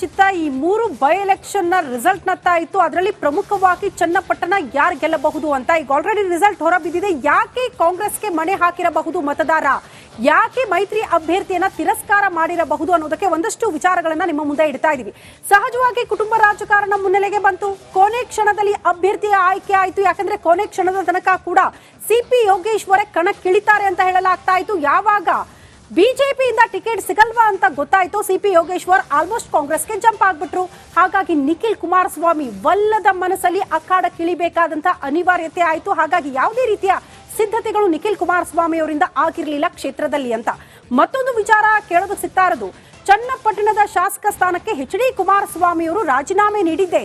ಚಿತ್ತ ಈ ಮೂರು ಬೈ ಎಲೆಕ್ಷನ್ನ ರಿಸಲ್ಟ್ ನತ್ತ ಇತ್ತು ಅದರಲ್ಲಿ ಪ್ರಮುಖವಾಗಿ ಚನ್ನಪಟ್ಟಣ ಯಾರು ಗೆಲ್ಲಬಹುದು ಅಂತ. ಈಗ ಆಲ್ರೆಡಿ ರಿಸಲ್ಟ್ ಹೊರಬಿದ್ದಿದೆ ಯಾಕೆ ಕಾಂಗ್ರೆಸ್ಗೆ ಮಣೆ ಹಾಕಿರಬಹುದು ಮತದಾರ? ಯಾಕೆ ಮೈತ್ರಿ ಅಭ್ಯರ್ಥಿಯನ್ನ ತಿರಸ್ಕಾರ ಮಾಡಿರಬಹುದು ಅನ್ನೋದಕ್ಕೆ ಒಂದಷ್ಟು ವಿಚಾರಗಳನ್ನ ನಿಮ್ಮ ಮುಂದೆ ಇಡ್ತಾ ಇದೀವಿ. ಸಹಜವಾಗಿ ಕುಟುಂಬ ರಾಜಕಾರಣ ಮುನ್ನೆಲೆಗೆ ಬಂತು. ಕೊನೆ ಕ್ಷಣದಲ್ಲಿ ಅಭ್ಯರ್ಥಿಯ ಆಯ್ಕೆ ಆಯ್ತು. ಯಾಕಂದ್ರೆ ಕೊನೆ ಕ್ಷಣದ ತನಕ ಕೂಡ ಸಿಪಿ ಯೋಗೇಶ್ವರ ಕಣಕ್ಕಿಳಿತಾರೆ ಅಂತ ಹೇಳಲಾಗ್ತಾ ಇತ್ತು. ಯಾವಾಗ? ಬಿಜೆಪಿಯಿಂದ ಟಿಕೆಟ್ ಸಿಗಲ್ವಾ ಅಂತ ಗೊತ್ತಾಯ್ತು ಸಿಪಿ ಯೋಗೇಶ್ವರ್. ಆಲ್ಮೋಸ್ಟ್ ಕಾಂಗ್ರೆಸ್ಗೆ ಜಂಪ್ ಆಗ್ಬಿಟ್ರು. ಹಾಗಾಗಿ ನಿಖಿಲ್ ಕುಮಾರಸ್ವಾಮಿ ವಲ್ಲದ ಮನಸ್ಸಲ್ಲಿ ಅಖಾಡಕ್ಕಿಳಿಬೇಕಾದಂತ ಅನಿವಾರ್ಯತೆ ಆಯಿತು. ಹಾಗಾಗಿ ಯಾವುದೇ ರೀತಿಯ ಸಿದ್ಧತೆಗಳು ನಿಖಿಲ್ ಕುಮಾರಸ್ವಾಮಿ ಅವರಿಂದ ಆಗಿರಲಿಲ್ಲ ಕ್ಷೇತ್ರದಲ್ಲಿ ಅಂತ. ಮತ್ತೊಂದು ವಿಚಾರ ಕೇಳೋದಕ್ಕೆ ಸಿಗ್ತಾ ಇರೋದು ಚನ್ನಪಟ್ಟಣದ ಶಾಸಕ ಸ್ಥಾನಕ್ಕೆ ಹೆಚ್ ಡಿ ಕುಮಾರಸ್ವಾಮಿ ಅವರು ರಾಜೀನಾಮೆ ನೀಡಿದ್ದೆ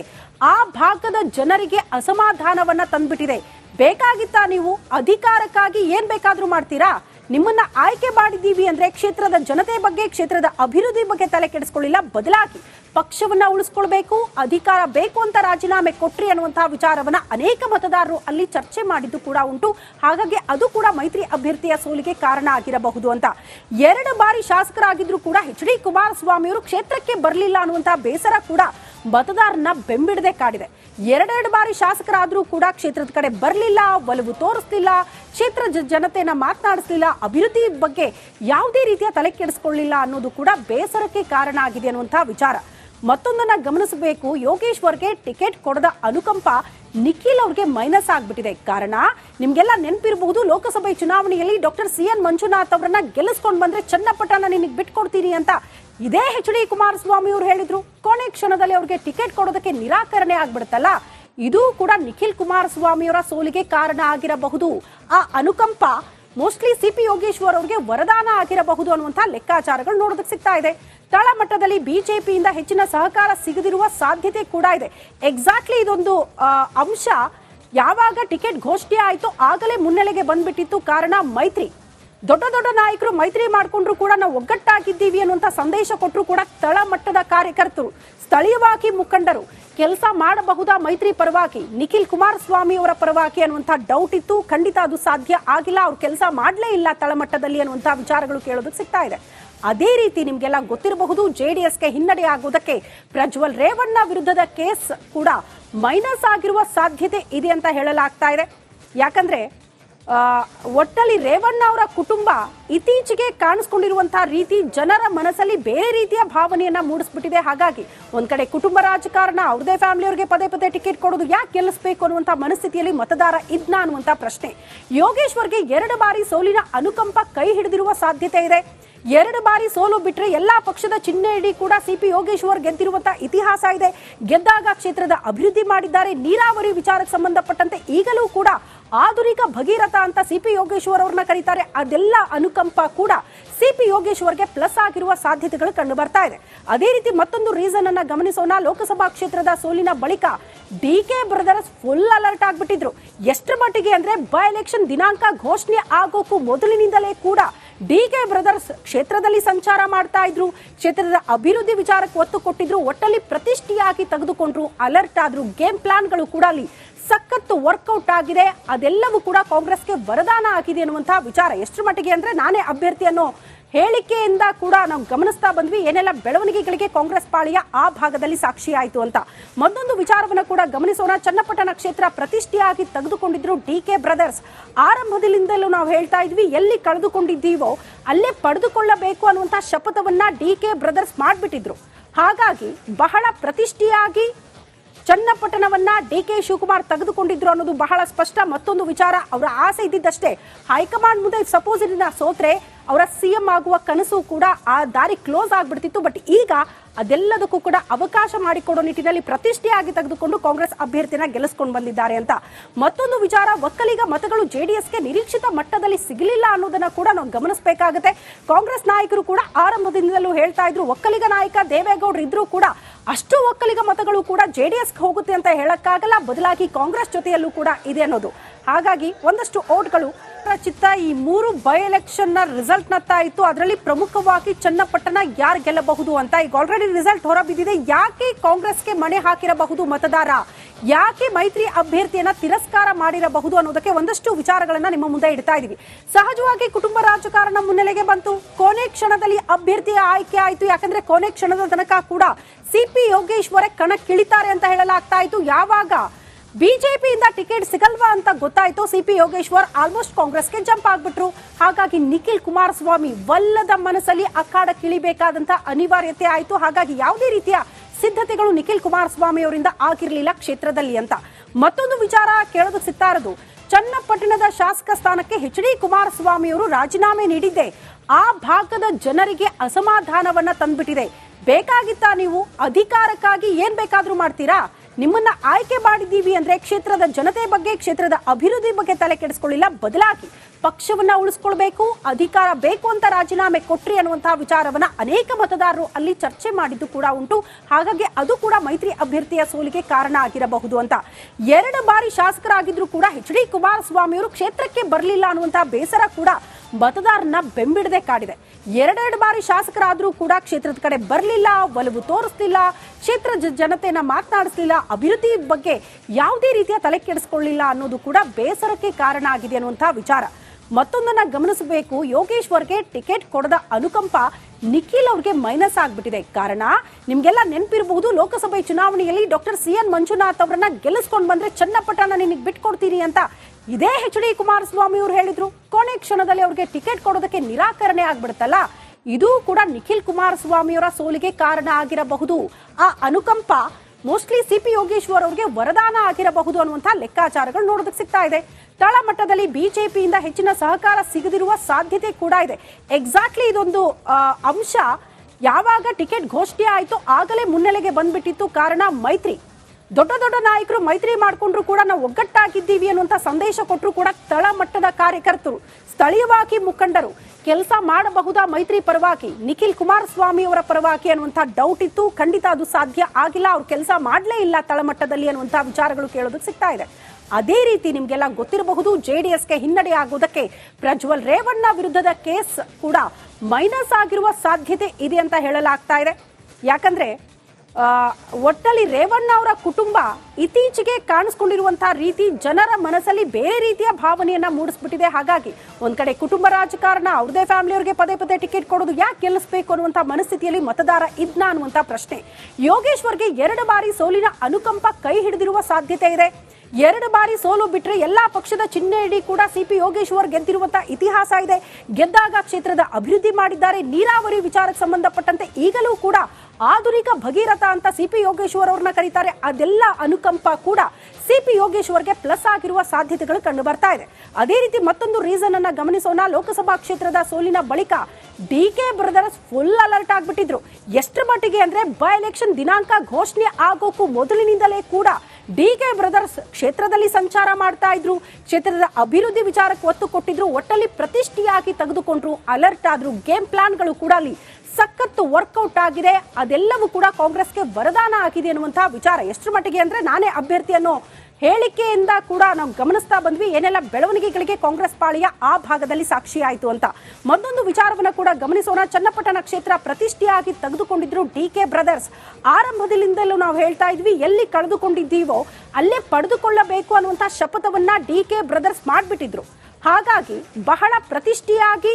ಆ ಭಾಗದ ಜನರಿಗೆ ಅಸಮಾಧಾನವನ್ನ ತಂದ್ಬಿಟ್ಟಿದೆ. ಬೇಕಾಗಿತ್ತಾ ನೀವು? ಅಧಿಕಾರಕ್ಕಾಗಿ ಏನ್ ಬೇಕಾದ್ರೂ ಮಾಡ್ತೀರಾ? ನಿಮ್ಮನ್ನ ಆಯ್ಕೆ ಮಾಡಿದ್ದೀವಿ ಅಂದ್ರೆ ಕ್ಷೇತ್ರದ ಜನತೆ ಬಗ್ಗೆ, ಕ್ಷೇತ್ರದ ಅಭಿವೃದ್ಧಿ ಬಗ್ಗೆ ತಲೆ ಕೆಡಿಸ್ಕೊಳ್ಳಿಲ್ಲ, ಬದಲಾಗಿ ಪಕ್ಷವನ್ನ ಉಳಿಸ್ಕೊಳ್ಬೇಕು, ಅಧಿಕಾರ ಬೇಕು ಅಂತ ರಾಜೀನಾಮೆ ಕೊಟ್ರಿ ಅನ್ನುವಂತಹ ವಿಚಾರವನ್ನ ಅನೇಕ ಮತದಾರರು ಅಲ್ಲಿ ಚರ್ಚೆ ಮಾಡಿದ್ದು ಕೂಡ ಉಂಟು. ಹಾಗಾಗಿ ಅದು ಕೂಡ ಮೈತ್ರಿ ಅಭ್ಯರ್ಥಿಯ ಸೋಲಿಗೆ ಕಾರಣ ಆಗಿರಬಹುದು ಅಂತ. ಎರಡು ಬಾರಿ ಶಾಸಕರಾಗಿದ್ರು ಕೂಡ ಎಚ್ ಡಿ ಕುಮಾರಸ್ವಾಮಿ ಅವರು ಕ್ಷೇತ್ರಕ್ಕೆ ಬರಲಿಲ್ಲ ಅನ್ನುವಂತಹ ಬೇಸರ ಕೂಡ ಮತದಾರನ ಬೆಂಬಿಡದೆ ಕಾಡಿದೆ. ಎರಡೆರಡು ಬಾರಿ ಶಾಸಕರಾದರೂ ಕೂಡ ಕ್ಷೇತ್ರದ ಕಡೆ ಬರಲಿಲ್ಲ, ಒಲವು ತೋರಿಸ್ತಿಲ್ಲ ಕ್ಷೇತ್ರ ಜ- ಜನತೆಯನ್ನ ಮಾತನಾಡಿಸ್ಲಿಲ್ಲ, ಅಭಿವೃದ್ಧಿ ಬಗ್ಗೆ ಯಾವುದೇ ರೀತಿಯ ತಲೆ ಕೆಡಿಸ್ಕೊಳ್ಳಿಲ್ಲ ಅನ್ನೋದು ಕೂಡ ಬೇಸರಕ್ಕೆ ಕಾರಣ ಆಗಿದೆ ಅನ್ನುವಂಥ ವಿಚಾರ. ಮತ್ತೊಂದನ್ನ ಗಮನಿಸಬೇಕು ಯೋಗೇಶ್ವರ್ಗೆ ಟಿಕೆಟ್ ಕೊಡದ ಅನುಕಂಪ ನಿಖಿಲ್ ಅವ್ರಿಗೆ ಮೈನಸ್ ಆಗ್ಬಿಟ್ಟಿದೆ. ಕಾರಣ, ನಿಮ್ಗೆಲ್ಲ ನೆನಪಿರಬಹುದು ಲೋಕಸಭೆ ಚುನಾವಣೆಯಲ್ಲಿ ಡಾಕ್ಟರ್ ಸಿ ಎನ್ ಮಂಜುನಾಥ್ ಅವರನ್ನ ಗೆಲ್ಲಿಸ್ಕೊಂಡು ಬಂದ್ರೆ ಚನ್ನಪಟ್ಟಣ ನಿನಗೆ ಬಿಟ್ಕೊಡ್ತೀನಿ ಅಂತ ಇದೇ ಎಚ್ ಡಿ ಕುಮಾರಸ್ವಾಮಿ ಅವರು ಹೇಳಿದ್ರು. ಕೊನೆ ಕ್ಷಣದಲ್ಲಿ ಅವ್ರಿಗೆ ಟಿಕೆಟ್ ಕೊಡೋದಕ್ಕೆ ನಿರಾಕರಣೆ ಆಗ್ಬಿಡುತ್ತಲ್ಲ. ಇದು ಕೂಡ ನಿಖಿಲ್ ಕುಮಾರಸ್ವಾಮಿಯವರ ಸೋಲಿಗೆ ಕಾರಣ ಆಗಿರಬಹುದು. ಆ ಅನುಕಂಪ ಮೋಸ್ಟ್ಲಿ ಸಿ ಪಿ ಯೋಗೇಶ್ವರ್ ಅವರಿಗೆ ವರದಾನ ಆಗಿರಬಹುದು ಅನ್ನುವಂತಹ ಲೆಕ್ಕಾಚಾರಗಳು ನೋಡೋದಕ್ಕೆ ಸಿಗ್ತಾ ಇದೆ. ತಳಮಟ್ಟದಲ್ಲಿ ಬಿಜೆಪಿಯಿಂದ ಹೆಚ್ಚಿನ ಸಹಕಾರ ಸಿಗದಿರುವ ಸಾಧ್ಯತೆ ಕೂಡ ಇದೆ. ಎಕ್ಸಾಕ್ಟ್ಲಿ ಇದೊಂದು ಅಂಶ. ಯಾವಾಗ ಟಿಕೆಟ್ ಘೋಷಣೆ ಆಯಿತು ಆಗಲೇ ಮುನ್ನೆಲೆಗೆ ಬಂದ್ಬಿಟ್ಟಿತ್ತು ಕಾರಣ ಮೈತ್ರಿ. ದೊಡ್ಡ ದೊಡ್ಡ ನಾಯಕರು ಮೈತ್ರಿ ಮಾಡಿಕೊಂಡ್ರು ಕೂಡ ನಾವು ಒಗ್ಗಟ್ಟಾಗಿದ್ದೀವಿ ಅನ್ನುವಂಥ ಸಂದೇಶ ಕೊಟ್ಟರು ಕೂಡ ತಳಮಟ್ಟದ ಕಾರ್ಯಕರ್ತರು, ಸ್ಥಳೀಯವಾಗಿ ಮುಖಂಡರು, ಕೆಲಸ ಮಾಡಬಹುದಾ ಮೈತ್ರಿ ಪರವಾಗಿ, ನಿಖಿಲ್ ಕುಮಾರಸ್ವಾಮಿ ಅವರ ಪರವಾಗಿ ಅನ್ನುವಂಥ ಡೌಟ್ ಇತ್ತು. ಖಂಡಿತ ಅದು ಸಾಧ್ಯ ಆಗಿಲ್ಲ. ಅವ್ರು ಕೆಲಸ ಮಾಡಲೇ ಇಲ್ಲ ತಳಮಟ್ಟದಲ್ಲಿ ಅನ್ನುವಂಥ ವಿಚಾರಗಳು ಕೇಳೋದಕ್ಕೆ ಸಿಗ್ತಾ ಇದೆ. ಅದೇ ರೀತಿ ನಿಮಗೆಲ್ಲ ಗೊತ್ತಿರಬಹುದು ಜೆ ಡಿ ಎಸ್ಗೆ ಹಿನ್ನಡೆ ಆಗೋದಕ್ಕೆ ಪ್ರಜ್ವಲ್ ರೇವಣ್ಣ ವಿರುದ್ಧದ ಕೇಸ್ ಕೂಡ ಮೈನಸ್ ಆಗಿರುವ ಸಾಧ್ಯತೆ ಇದೆ ಅಂತ ಹೇಳಲಾಗ್ತಾ ಇದೆ. ಯಾಕಂದ್ರೆ ಒಟ್ಟಲ್ಲಿ ರೇವಣ್ಣ ಅವರ ಕುಟುಂಬ ಇತ್ತೀಚೆಗೆ ಕಾಣಿಸ್ಕೊಂಡಿರುವಂತಹ ರೀತಿ ಜನರ ಮನಸ್ಸಲ್ಲಿ ಬೇರೆ ರೀತಿಯ ಭಾವನೆಯನ್ನ ಮೂಡಿಸ್ಬಿಟ್ಟಿದೆ. ಹಾಗಾಗಿ ಒಂದ್ ಕಡೆ ಕುಟುಂಬ ರಾಜಕಾರಣ, ಅವ್ರದೇ ಫ್ಯಾಮಿಲಿಯವ್ರಿಗೆ ಪದೇ ಪದೇ ಟಿಕೆಟ್ ಕೊಡೋದು ಯಾಕೆ ಗೆಲ್ಲಿಸಬೇಕು ಅನ್ನುವಂಥ ಮನಸ್ಥಿತಿಯಲ್ಲಿ ಮತದಾರ ಇದ್ನ ಅನ್ನುವಂಥ ಪ್ರಶ್ನೆ. ಯೋಗೇಶ್ವರ್ಗೆ ಎರಡು ಬಾರಿ ಸೋಲಿನ ಅನುಕಂಪ ಕೈ ಹಿಡಿದಿರುವ ಸಾಧ್ಯತೆ ಇದೆ. ಎರಡು ಬಾರಿ ಸೋಲು ಬಿಟ್ಟರೆ ಎಲ್ಲಾ ಪಕ್ಷದ ಚಿಹ್ನೆ ಇಡಿ ಕೂಡ ಸಿಪಿ ಯೋಗೇಶ್ವರ್ ಗೆದ್ದಿರುವಂತಹ ಇತಿಹಾಸ ಇದೆ. ಗೆದ್ದಾಗ ಕ್ಷೇತ್ರದ ಅಭಿವೃದ್ಧಿ ಮಾಡಿದ್ದಾರೆ. ನೀರಾವರಿ ವಿಚಾರಕ್ಕೆ ಸಂಬಂಧಪಟ್ಟಂತೆ ಈಗಲೂ ಕೂಡ ಆಧುನಿಕ ಭಗೀರಥ ಅಂತ ಸಿಪಿ ಯೋಗೇಶ್ವರ್ ಅವ್ರನ್ನ ಕರೀತಾರೆ. ಅದೆಲ್ಲ ಅನುಕಂಪ ಕೂಡ ಸಿಪಿ ಯೋಗೇಶ್ವರ್ಗೆ ಪ್ಲಸ್ ಆಗಿರುವ ಸಾಧ್ಯತೆಗಳು ಕಂಡು ಬರ್ತಾ ಇದೆ. ಅದೇ ರೀತಿ ಮತ್ತೊಂದು ರೀಸನ್ ಅನ್ನ ಗಮನಿಸೋಣ. ಲೋಕಸಭಾ ಕ್ಷೇತ್ರದ ಸೋಲಿನ ಬಳಿಕ D K brothers full alert ಆಗಿಬಿಟ್ಟಿದ್ರು. ಎಷ್ಟರ ಮಟ್ಟಿಗೆ ಅಂದ್ರೆ ಬೈ ಎಲೆಕ್ಷನ್ ದಿನಾಂಕ ಘೋಷಣೆ ಆಗೋಕ್ಕೂ ಮೊದಲಿನಿಂದಲೇ ಕೂಡ ಡಿ ಕೆ ಬ್ರದರ್ಸ್ ಕ್ಷೇತ್ರದಲ್ಲಿ ಸಂಚಾರ ಮಾಡ್ತಾ ಇದ್ರು. ಕ್ಷೇತ್ರದ ಅಭಿವೃದ್ಧಿ ವಿಚಾರಕ್ಕೆ ಒತ್ತು ಕೊಟ್ಟಿದ್ರು. ಒಟ್ಟಲ್ಲಿ ಪ್ರತಿಷ್ಠೆಯಾಗಿ ತೆಗೆದುಕೊಂಡ್ರು. ಅಲರ್ಟ್ ಆದ್ರು ಗೇಮ್ ಪ್ಲಾನ್ಗಳು ಕೂಡ ಅಲ್ಲಿ ಸಖತ್ತು ವರ್ಕೌಟ್ ಆಗಿದೆ. ಅದೆಲ್ಲವೂ ಕೂಡ ಕಾಂಗ್ರೆಸ್ಗೆ ವರದಾನ ಆಗಿದೆ ಅನ್ನುವಂತಹ ವಿಚಾರ ಎಷ್ಟು ಮಟ್ಟಿಗೆ ಅಂದ್ರೆ ನಾನೇ ಅಭ್ಯರ್ಥಿ ಅನ್ನೋ ಹೇಳಿಕೆಯಿಂದ ಕೂಡ ನಾವು ಗಮನಿಸ್ತಾ ಬಂದ್ವಿ, ಏನೆಲ್ಲ ಬೆಳವಣಿಗೆಗಳಿಗೆ ಕಾಂಗ್ರೆಸ್ ಪಾಳಿಯ ಆ ಭಾಗದಲ್ಲಿ ಸಾಕ್ಷಿಯಾಯಿತು ಅಂತ. ಮತ್ತೊಂದು ವಿಚಾರವನ್ನು ಕೂಡ ಗಮನಿಸೋಣ. ಚನ್ನಪಟ್ಟಣ ಕ್ಷೇತ್ರ ಪ್ರತಿಷ್ಠೆಯಾಗಿ ತೆಗೆದುಕೊಂಡಿದ್ರು ಡಿ ಕೆ ಬ್ರದರ್ಸ್. ಆರಂಭದಿಂದಲೂ ನಾವು ಹೇಳ್ತಾ ಇದ್ವಿ, ಎಲ್ಲಿ ಕಳೆದುಕೊಂಡಿದ್ದೀವೋ ಅಲ್ಲೇ ಪಡೆದುಕೊಳ್ಳಬೇಕು ಅನ್ನುವಂಥ ಶಪಥವನ್ನು ಡಿ ಕೆ ಬ್ರದರ್ಸ್ ಮಾಡಿಬಿಟ್ಟಿದ್ರು. ಹಾಗಾಗಿ ಬಹಳ ಪ್ರತಿಷ್ಠೆಯಾಗಿ ಚನ್ನಪಟ್ಟಣವನ್ನ ಡಿ ಕೆ ಶಿವಕುಮಾರ್ ತೆಗೆದುಕೊಂಡಿದ್ರು ಅನ್ನೋದು ಬಹಳ ಸ್ಪಷ್ಟ. ಮತ್ತೊಂದು ವಿಚಾರ, ಅವರ ಆಸೆ ಇದ್ದಿದ್ದಷ್ಟೇ. ಹೈಕಮಾಂಡ್ ಮುಂದೆ ಸಪೋಸ್ ಇದನ್ನ ಸೋತ್ರೆ ಅವರ ಸಿಎಂ ಆಗುವ ಕನಸು ಕೂಡ ಆ ದಾರಿ ಕ್ಲೋಸ್ ಆಗಿಬಿಡ್ತಿತ್ತು. ಬಟ್ ಈಗ ಅದೆಲ್ಲದಕ್ಕೂ ಕೂಡ ಅವಕಾಶ ಮಾಡಿಕೊಡೋ ನಿಟ್ಟಿನಲ್ಲಿ ಪ್ರತಿಷ್ಠೆಯಾಗಿ ತೆಗೆದುಕೊಂಡು ಕಾಂಗ್ರೆಸ್ ಅಭ್ಯರ್ಥಿನ ಗೆಲ್ಲಿಸ್ಕೊಂಡು ಬಂದಿದ್ದಾರೆ ಅಂತ. ಮತ್ತೊಂದು ವಿಚಾರ, ಒಕ್ಕಲಿಗ ಮತಗಳು ಜೆಡಿಎಸ್ಗೆ ನಿರೀಕ್ಷಿತ ಮಟ್ಟದಲ್ಲಿ ಸಿಗಲಿಲ್ಲ ಅನ್ನೋದನ್ನ ಕೂಡ ನಾವು ಗಮನಿಸಬೇಕಾಗುತ್ತೆ. ಕಾಂಗ್ರೆಸ್ ನಾಯಕರು ಕೂಡ ಆರಂಭದಿಂದಲೂ ಹೇಳ್ತಾ ಇದ್ರು, ಒಕ್ಕಲಿಗ ನಾಯಕ ದೇವೇಗೌಡರು ಇದ್ರೂ ಕೂಡ ಅಷ್ಟು ಒಕ್ಕಲಿಗ ಮತಗಳು ಕೂಡ ಜೆಡಿಎಸ್ಗೆ ಹೋಗುತ್ತೆ ಅಂತ ಹೇಳಕ್ಕಾಗಲ್ಲ. ಬದಲಾಗಿ ಕಾಂಗ್ರೆಸ್ ಜೊತೆಯಲ್ಲೂ ಕೂಡ ಇದೆ ಅನ್ನೋದು. ಹಾಗಾಗಿ ಒಂದಷ್ಟು ಓಟ್ಗಳು ಚಿತ್ತ ಈ ಮೂರು ಬೈ ನ ರಿಸಲ್ಟ್ ನತ್ತ ಇತ್ತು ಅದರಲ್ಲಿ ಪ್ರಮುಖವಾಗಿ ಚನ್ನಪಟ್ಟಣ ಯಾರು ಗೆಲ್ಲಬಹುದು ಅಂತ. ಈಗ ಆಲ್ರೆಡಿ ರಿಸಲ್ಟ್ ಹೊರಬಿದ್ದಿದೆ ಯಾಕೆ ಕಾಂಗ್ರೆಸ್ಗೆ ಮಣೆ ಹಾಕಿರಬಹುದು ಮತದಾರ? ಯಾಕೆ ಮೈತ್ರಿ ಅಭ್ಯರ್ಥಿಯನ್ನ ತಿರಸ್ಕಾರ ಮಾಡಿರಬಹುದು ಅನ್ನೋದಕ್ಕೆ ಒಂದಷ್ಟು ವಿಚಾರಗಳನ್ನ ನಿಮ್ಮ ಮುಂದೆ ಇಡ್ತಾ ಇದೀವಿ. ಸಹಜವಾಗಿ ಕುಟುಂಬ ರಾಜಕಾರಣ ಮುನ್ನೆಲೆಗೆ ಬಂತು. ಕೊನೆ ಕ್ಷಣದಲ್ಲಿ ಅಭ್ಯರ್ಥಿಯ ಆಯ್ಕೆ ಆಯ್ತು. ಯಾಕಂದ್ರೆ ಕೊನೆ ಕ್ಷಣದ ತನಕ ಕೂಡ ಸಿಪಿ ಯೋಗೇಶ್ವರ ಕಣಕ್ಕಿಳಿತಾರೆ ಅಂತ ಹೇಳಲಾಗ್ತಾ ಇತ್ತು. ಯಾವಾಗ? ಬಿಜೆಪಿಯಿಂದ ಟಿಕೆಟ್ ಸಿಗಲ್ವಾ ಅಂತ ಗೊತ್ತಾಯ್ತು. ಸಿಪಿ ಯೋಗೇಶ್ವರ್ ಆಲ್ಮೋಸ್ಟ್ ಕಾಂಗ್ರೆಸ್ಗೆ ಜಂಪ್ ಆಗ್ಬಿಟ್ರು. ಹಾಗಾಗಿ ನಿಖಿಲ್ ಕುಮಾರಸ್ವಾಮಿ ವಲ್ಲದ ಮನಸ್ಸಲ್ಲಿ ಅಖಾಡಕ್ಕಿಳಿಬೇಕಾದಂತ ಅನಿವಾರ್ಯತೆ ಆಯಿತು. ಹಾಗಾಗಿ ಯಾವುದೇ ರೀತಿಯ ಸಿದ್ಧತೆಗಳು ನಿಖಿಲ್ ಕುಮಾರಸ್ವಾಮಿ ಅವರಿಂದ ಆಗಿರಲಿಲ್ಲ ಕ್ಷೇತ್ರದಲ್ಲಿ ಅಂತ. ಮತ್ತೊಂದು ವಿಚಾರ ಕೇಳೋದಕ್ಕೆ ಸಿಗ್ತಾ ಇರೋದು ಚನ್ನಪಟ್ಟಣದ ಶಾಸಕ ಸ್ಥಾನಕ್ಕೆ ಎಚ್ ಡಿ ಕುಮಾರಸ್ವಾಮಿ ಅವರು ರಾಜೀನಾಮೆ ನೀಡಿದ್ದೆ ಆ ಭಾಗದ ಜನರಿಗೆ ಅಸಮಾಧಾನವನ್ನ ತಂದ್ಬಿಟ್ಟಿದೆ. ಬೇಕಾಗಿತ್ತ ನೀವು ಅಧಿಕಾರಕ್ಕಾಗಿ ಏನ್ ಬೇಕಾದ್ರೂ ಮಾಡ್ತೀರಾ? ನಿಮ್ಮನ್ನ ಆಯ್ಕೆ ಮಾಡಿದ್ದೀವಿ ಅಂದ್ರೆ ಕ್ಷೇತ್ರದ ಜನತೆ ಬಗ್ಗೆ, ಕ್ಷೇತ್ರದ ಅಭಿವೃದ್ಧಿ ಬಗ್ಗೆ ತಲೆ ಕೆಡಿಸ್ಕೊಳ್ಳಿಲ್ಲ. ಬದಲಾಗಿ ಪಕ್ಷವನ್ನ ಉಳಿಸ್ಕೊಳ್ಬೇಕು, ಅಧಿಕಾರ ಬೇಕು ಅಂತ ರಾಜೀನಾಮೆ ಕೊಟ್ರಿ ಅನ್ನುವಂತಹ ವಿಚಾರವನ್ನ ಅನೇಕ ಮತದಾರರು ಅಲ್ಲಿ ಚರ್ಚೆ ಮಾಡಿದ್ದು ಕೂಡ ಉಂಟು. ಹಾಗಾಗಿ ಅದು ಕೂಡ ಮೈತ್ರಿ ಅಭ್ಯರ್ಥಿಯ ಸೋಲಿಗೆ ಕಾರಣ ಆಗಿರಬಹುದು ಅಂತ. ಎರಡು ಬಾರಿ ಶಾಸಕರಾಗಿದ್ರು ಕೂಡ ಎಚ್ ಡಿ ಕುಮಾರಸ್ವಾಮಿ ಅವರು ಕ್ಷೇತ್ರಕ್ಕೆ ಬರಲಿಲ್ಲ ಅನ್ನುವಂತಹ ಬೇಸರ ಕೂಡ ಮತದಾರನ ಬೆಂಬಿಡದೆ ಕಾಡಿದೆ. ಎರಡೆರಡು ಬಾರಿ ಶಾಸಕರಾದರೂ ಕೂಡ ಕ್ಷೇತ್ರದ ಕಡೆ ಬರಲಿಲ್ಲ, ಒಲವು ತೋರಿಸ್ತಿಲ್ಲ, ಕ್ಷೇತ್ರ ಜ- ಜನತೆಯನ್ನ ಮಾತನಾಡಿಸ್ಲಿಲ್ಲ, ಅಭಿವೃದ್ಧಿ ಬಗ್ಗೆ ಯಾವುದೇ ರೀತಿಯ ತಲೆ ಕೆಡಿಸ್ಕೊಳ್ಳಿಲ್ಲ ಅನ್ನೋದು ಕೂಡ ಬೇಸರಕ್ಕೆ ಕಾರಣ ಆಗಿದೆ ಅನ್ನುವಂಥ ವಿಚಾರ. ಮತ್ತೊಂದನ್ನ ಗಮನಿಸಬೇಕು, ಯೋಗೇಶ್ವರ್ಗೆ ಟಿಕೆಟ್ ಕೊಡದ ಅನುಕಂಪ ನಿಖಿಲ್ ಅವ್ರಿಗೆ ಮೈನಸ್ ಆಗ್ಬಿಟ್ಟಿದೆ. ಕಾರಣ, ನಿಮ್ಗೆಲ್ಲ ನೆನಪಿರಬಹುದು ಲೋಕಸಭೆ ಚುನಾವಣೆಯಲ್ಲಿ ಡಾಕ್ಟರ್ ಸಿ ಎನ್ ಮಂಜುನಾಥ್ ಅವರನ್ನ ಗೆಲ್ಲಿಸ್ಕೊಂಡು ಬಂದ್ರೆ ಚನ್ನಪಟ್ಟಣ ನಿನಗೆ ಬಿಟ್ಕೊಡ್ತೀನಿ ಅಂತ ಇದೇ ಎಚ್ ಡಿ ಕುಮಾರಸ್ವಾಮಿ ಅವರು ಹೇಳಿದ್ರು. ಕೊನೆ ಕ್ಷಣದಲ್ಲಿ ಅವ್ರಿಗೆ ಟಿಕೆಟ್ ಕೊಡೋದಕ್ಕೆ ನಿರಾಕರಣೆ ಆಗ್ಬಿಡುತ್ತಲ್ಲ? ಇದು ಕೂಡ ನಿಖಿಲ್ ಕುಮಾರಸ್ವಾಮಿಯವರ ಸೋಲಿಗೆ ಕಾರಣ ಆಗಿರಬಹುದು. ಆ ಅನುಕಂಪ ಮೋಸ್ಟ್ಲಿ ಸಿ ಪಿ ಯೋಗೇಶ್ವರ್ ಅವರಿಗೆ ವರದಾನ ಆಗಿರಬಹುದು ಅನ್ನುವಂತಹ ಲೆಕ್ಕಾಚಾರಗಳು ನೋಡೋದಕ್ಕೆ ಸಿಗ್ತಾ ಇದೆ. ತಳಮಟ್ಟದಲ್ಲಿ ಬಿಜೆಪಿಯಿಂದ ಹೆಚ್ಚಿನ ಸಹಕಾರ ಸಿಗದಿರುವ ಸಾಧ್ಯತೆ ಕೂಡ ಇದೆ. ಎಕ್ಸಾಕ್ಟ್ಲಿ ಇದೊಂದು ಅಂಶ. ಯಾವಾಗ ಟಿಕೆಟ್ ಘೋಷಣೆ ಆಯಿತು ಆಗಲೇ ಮುನ್ನೆಲೆಗೆ ಬಂದ್ಬಿಟ್ಟಿತ್ತು ಕಾರಣ ಮೈತ್ರಿ. ದೊಡ್ಡ ದೊಡ್ಡ ನಾಯಕರು ಮೈತ್ರಿ ಮಾಡಿಕೊಂಡ್ರು ಕೂಡ ನಾವು ಒಗ್ಗಟ್ಟಾಗಿದ್ದೀವಿ ಅನ್ನುವಂಥ ಸಂದೇಶ ಕೊಟ್ಟರು ಕೂಡ ತಳಮಟ್ಟದ ಕಾರ್ಯಕರ್ತರು, ಸ್ಥಳೀಯವಾಗಿ ಮುಖಂಡರು. ಕೆಲಸ ಮಾಡಬಹುದಾ ಮೈತ್ರಿ ಪರವಾಗಿ? ನಿಖಿಲ್ ಕುಮಾರಸ್ವಾಮಿ ಅವರ ಪರವಾಗಿ ಅನ್ನುವಂಥ ಡೌಟ್ ಇತ್ತು. ಖಂಡಿತ ಅದು ಸಾಧ್ಯ ಆಗಿಲ್ಲ. ಅವ್ರು ಕೆಲಸ ಮಾಡಲೇ ಇಲ್ಲ ತಳಮಟ್ಟದಲ್ಲಿ ಅನ್ನುವಂಥ ವಿಚಾರಗಳು ಕೇಳೋದಕ್ಕೆ ಸಿಗ್ತಾ ಇದೆ. ಅದೇ ರೀತಿ ನಿಮ್ಗೆಲ್ಲ ಗೊತ್ತಿರಬಹುದು ಜೆ ಡಿ ಎಸ್ಗೆ ಹಿನ್ನಡೆ ಆಗುವುದಕ್ಕೆ ಪ್ರಜ್ವಲ್ ರೇವಣ್ಣ ವಿರುದ್ಧದ ಕೇಸ್ ಕೂಡ ಮೈನಸ್ ಆಗಿರುವ ಸಾಧ್ಯತೆ ಇದೆ ಅಂತ ಹೇಳಲಾಗ್ತಾ ಇದೆ. ಯಾಕಂದ್ರೆ ಒಟ್ಟಲ್ಲಿ ರೇವಣ್ಣ ಅವರ ಕುಟುಂಬ ಇತ್ತೀಚೆಗೆ ಕಾಣಿಸ್ಕೊಂಡಿರುವಂತಹ ರೀತಿ ಜನರ ಮನಸ್ಸಲ್ಲಿ ಬೇರೆ ರೀತಿಯ ಭಾವನೆಯನ್ನ ಮೂಡಿಸ್ಬಿಟ್ಟಿದೆ. ಹಾಗಾಗಿ ಒಂದ್ ಕಡೆ ಕುಟುಂಬ ರಾಜಕಾರಣ ಅವ್ರದೇ ಫ್ಯಾಮಿಲಿಯವರಿಗೆ ಪದೇ ಪದೇ ಟಿಕೆಟ್ ಕೊಡೋದು ಯಾಕೆ ಗೆಲ್ಲಿಸಬೇಕು ಅನ್ನುವಂಥ ಮನಸ್ಥಿತಿಯಲ್ಲಿ ಮತದಾರ ಇದ್ನ ಅನ್ನುವಂಥ ಪ್ರಶ್ನೆ. ಯೋಗೇಶ್ವರ್ಗೆ ಎರಡು ಬಾರಿ ಸೋಲಿನ ಅನುಕಂಪ ಕೈ ಹಿಡಿದಿರುವ ಸಾಧ್ಯತೆ ಇದೆ. ಎರಡು ಬಾರಿ ಸೋಲು ಬಿಟ್ಟರೆ ಎಲ್ಲಾ ಪಕ್ಷದ ಚಿಹ್ನೆಯಡಿ ಕೂಡ ಸಿಪಿ ಯೋಗೇಶ್ವರ್ ಗೆದ್ದಿರುವಂತಹ ಇತಿಹಾಸ ಇದೆ. ಗೆದ್ದಾಗ ಕ್ಷೇತ್ರದ ಅಭಿವೃದ್ಧಿ ಮಾಡಿದ್ದಾರೆ. ನೀರಾವರಿ ವಿಚಾರಕ್ಕೆ ಸಂಬಂಧಪಟ್ಟಂತೆ ಈಗಲೂ ಕೂಡ ಆಧುನಿಕ ಭಗೀರಥ ಅಂತ ಸಿಪಿ ಯೋಗೇಶ್ವರ್ ಅವ್ರನ್ನ ಕರೀತಾರೆ. ಅದೆಲ್ಲ ಅನುಕಂಪ ಕೂಡ ಸಿಪಿ ಯೋಗೇಶ್ವರ್ಗೆ ಪ್ಲಸ್ ಆಗಿರುವ ಸಾಧ್ಯತೆಗಳು ಕಂಡು ಬರ್ತಾ ಇದೆ. ಅದೇ ರೀತಿ ಮತ್ತೊಂದು ರೀಸನ್ ಅನ್ನ ಗಮನಿಸೋಣ. ಲೋಕಸಭಾ ಕ್ಷೇತ್ರದ ಸೋಲಿನ ಬಳಿಕ D K brothers full alert ಆಗಿಬಿಟ್ಟಿದ್ರು. ಎಷ್ಟರ ಮಟ್ಟಿಗೆ ಅಂದ್ರೆ ಬೈ ಎಲೆಕ್ಷನ್ ದಿನಾಂಕ ಘೋಷಣೆ ಆಗೋಕ್ಕೂ ಮೊದಲಿನಿಂದಲೇ ಕೂಡ ಡಿ ಕೆ ಬ್ರದರ್ಸ್ ಕ್ಷೇತ್ರದಲ್ಲಿ ಸಂಚಾರ ಮಾಡ್ತಾ ಇದ್ರು. ಕ್ಷೇತ್ರದ ಅಭಿವೃದ್ಧಿ ವಿಚಾರಕ್ಕೆ ಒತ್ತು ಕೊಟ್ಟಿದ್ರು. ಒಟ್ಟಲ್ಲಿ ಪ್ರತಿಷ್ಠೆಯಾಗಿ ತೆಗೆದುಕೊಂಡ್ರು. ಅಲರ್ಟ್ ಆದ್ರು ಗೇಮ್ ಪ್ಲಾನ್ಗಳು ಕೂಡ ಅಲ್ಲಿ ಸಖತ್ತು ವರ್ಕೌಟ್ ಆಗಿದೆ. ಅದೆಲ್ಲವೂ ಕೂಡ ಕಾಂಗ್ರೆಸ್ಗೆ ವರದಾನ ಆಗಿದೆ ಅನ್ನುವಂತಹ ವಿಚಾರ ಎಷ್ಟು ಮಟ್ಟಿಗೆ ಅಂದ್ರೆ ನಾನೇ ಅಭ್ಯರ್ಥಿ ಅನ್ನೋ ಹೇಳಿಕೆಯಿಂದ ಕೂಡ ನಾವು ಗಮನಿಸ್ತಾ ಬಂದ್ವಿ, ಏನೆಲ್ಲ ಬೆಳವಣಿಗೆಗಳಿಗೆ ಕಾಂಗ್ರೆಸ್ ಪಾಳಿಯ ಆ ಭಾಗದಲ್ಲಿ ಸಾಕ್ಷಿ ಆಯಿತು ಅಂತ. ಮತ್ತೊಂದು ವಿಚಾರವನ್ನು ಕೂಡ ಗಮನಿಸೋಣ. ಚನ್ನಪಟ್ಟಣ ಕ್ಷೇತ್ರ ಪ್ರತಿಷ್ಠೆಯಾಗಿ ತೆಗೆದುಕೊಂಡಿದ್ರು ಡಿ ಕೆ ಬ್ರದರ್ಸ್. ಆರಂಭದಿಂದಲೂ ನಾವು ಹೇಳ್ತಾ ಇದ್ವಿ, ಎಲ್ಲಿ ಕಳೆದುಕೊಂಡಿದ್ದೀವೋ ಅಲ್ಲೇ ಪಡೆದುಕೊಳ್ಳಬೇಕು ಅನ್ನುವಂಥ ಶಪಥವನ್ನ ಡಿ ಕೆ ಬ್ರದರ್ಸ್ ಮಾಡಿಬಿಟ್ಟಿದ್ರು. ಹಾಗಾಗಿ ಬಹಳ ಪ್ರತಿಷ್ಠೆಯಾಗಿ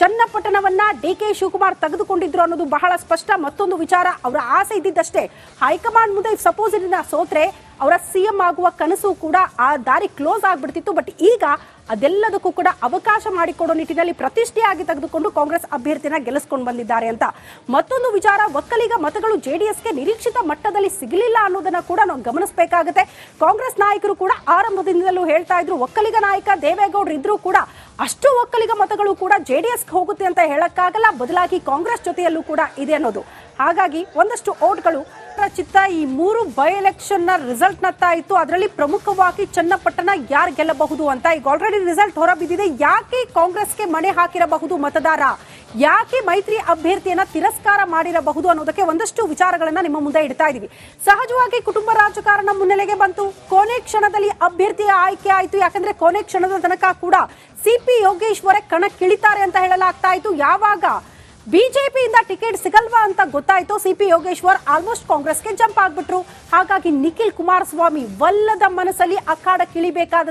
ಚನ್ನಪಟ್ಟಣವನ್ನ ಡಿ ಕೆ ಶಿವಕುಮಾರ್ ತೆಗೆದುಕೊಂಡಿದ್ರು ಅನ್ನೋದು ಬಹಳ ಸ್ಪಷ್ಟ. ಮತ್ತೊಂದು ವಿಚಾರ, ಅವರ ಆಸೆ ಇದ್ದಿದ್ದಷ್ಟೇ. ಹೈಕಮಾಂಡ್ ಮುಂದೆ ಸಪೋಸ್ ಇದನ್ನ ಸೋತ್ರೆ ಅವರ ಸಿಎಂ ಆಗುವ ಕನಸು ಕೂಡ ಆ ದಾರಿ ಕ್ಲೋಸ್ ಆಗ್ಬಿಡ್ತಿತ್ತು. ಬಟ್ ಈಗ ಅದೆಲ್ಲದಕ್ಕೂ ಕೂಡ ಅವಕಾಶ ಮಾಡಿಕೊಡೋ ನಿಟ್ಟಿನಲ್ಲಿ ಪ್ರತಿಷ್ಠೆಯಾಗಿ ತೆಗೆದುಕೊಂಡು ಕಾಂಗ್ರೆಸ್ ಅಭ್ಯರ್ಥಿನ ಗೆಲ್ಲಿಸ್ಕೊಂಡು ಬಂದಿದ್ದಾರೆ ಅಂತ. ಮತ್ತೊಂದು ವಿಚಾರ, ಒಕ್ಕಲಿಗ ಮತಗಳು ಜೆಡಿಎಸ್ಗೆ ನಿರೀಕ್ಷಿತ ಮಟ್ಟದಲ್ಲಿ ಸಿಗಲಿಲ್ಲ ಅನ್ನೋದನ್ನ ಕೂಡ ನಾವು ಗಮನಿಸಬೇಕಾಗುತ್ತೆ. ಕಾಂಗ್ರೆಸ್ ನಾಯಕರು ಕೂಡ ಆರಂಭದಿಂದಲೂ ಹೇಳ್ತಾ ಇದ್ರು, ಒಕ್ಕಲಿಗ ನಾಯಕ ದೇವೇಗೌಡರು ಇದ್ರೂ ಕೂಡ ಅಷ್ಟು ಒಕ್ಕಲಿಗ ಮತಗಳು ಕೂಡ ಜೆಡಿಎಸ್ಗೆ ಹೋಗುತ್ತೆ ಅಂತ ಹೇಳಕ್ಕಾಗಲ್ಲ, ಬದಲಾಗಿ ಕಾಂಗ್ರೆಸ್ ಜೊತೆಯಲ್ಲೂ ಕೂಡ ಇದೆ ಅನ್ನೋದು. ಹಾಗಾಗಿ ಒಂದಷ್ಟು ಓಟ್ಗಳು ಚಿತ್ತ ಈ ಮೂರು ಬೈ ನ ರಿಸಲ್ಟ್ ನತ್ತ ಇತ್ತು. ಅದರಲ್ಲಿ ಪ್ರಮುಖವಾಗಿ ಚನ್ನಪಟ್ಟಣ ಯಾರು ಗೆಲ್ಲಬಹುದು ಅಂತ. ಈಗ ಆಲ್ರೆಡಿ ರಿಸಲ್ಟ್ ಹೊರಬಿದ್ದಿದೆ. ಯಾಕೆ ಕಾಂಗ್ರೆಸ್ಗೆ ಮಣೆ ಹಾಕಿರಬಹುದು ಮತದಾರ? ಯಾಕೆ ಮೈತ್ರಿ ಅಭ್ಯರ್ಥಿಯನ್ನ ತಿರಸ್ಕಾರ ಮಾಡಿರಬಹುದು ಅನ್ನೋದಕ್ಕೆ ಒಂದಷ್ಟು ವಿಚಾರಗಳನ್ನ ನಿಮ್ಮ ಮುಂದೆ ಇಡ್ತಾ ಇದೀವಿ. ಸಹಜವಾಗಿ ಕುಟುಂಬ ರಾಜಕಾರಣ ಮುನ್ನೆಲೆಗೆ ಬಂತು. ಕೊನೆ ಕ್ಷಣದಲ್ಲಿ ಅಭ್ಯರ್ಥಿಯ ಆಯ್ಕೆ ಆಯ್ತು. ಯಾಕಂದ್ರೆ ಕೊನೆ ಕ್ಷಣದ ತನಕ ಕೂಡ ಸಿಪಿ ಯೋಗೇಶ್ವರ ಕಣಕ್ಕಿಳಿತಾರೆ ಅಂತ ಹೇಳಲಾಗ್ತಾ ಇತ್ತು. ಯಾವಾಗ? ಬಿಜೆಪಿಯಿಂದ ಟಿಕೆಟ್ ಸಿಗಲ್ವಾ ಅಂತ ಗೊತ್ತಾಯ್ತು. ಸಿಪಿ ಯೋಗೇಶ್ವರ್ ಆಲ್ಮೋಸ್ಟ್ ಕಾಂಗ್ರೆಸ್ಗೆ ಜಂಪ್ ಆಗ್ಬಿಟ್ರು. ಹಾಗಾಗಿ ನಿಖಿಲ್ ಕುಮಾರಸ್ವಾಮಿ ವಲ್ಲದ ಮನಸ್ಸಲ್ಲಿ ಅಖಾಡಕ್ಕಿಳಿಬೇಕಾದ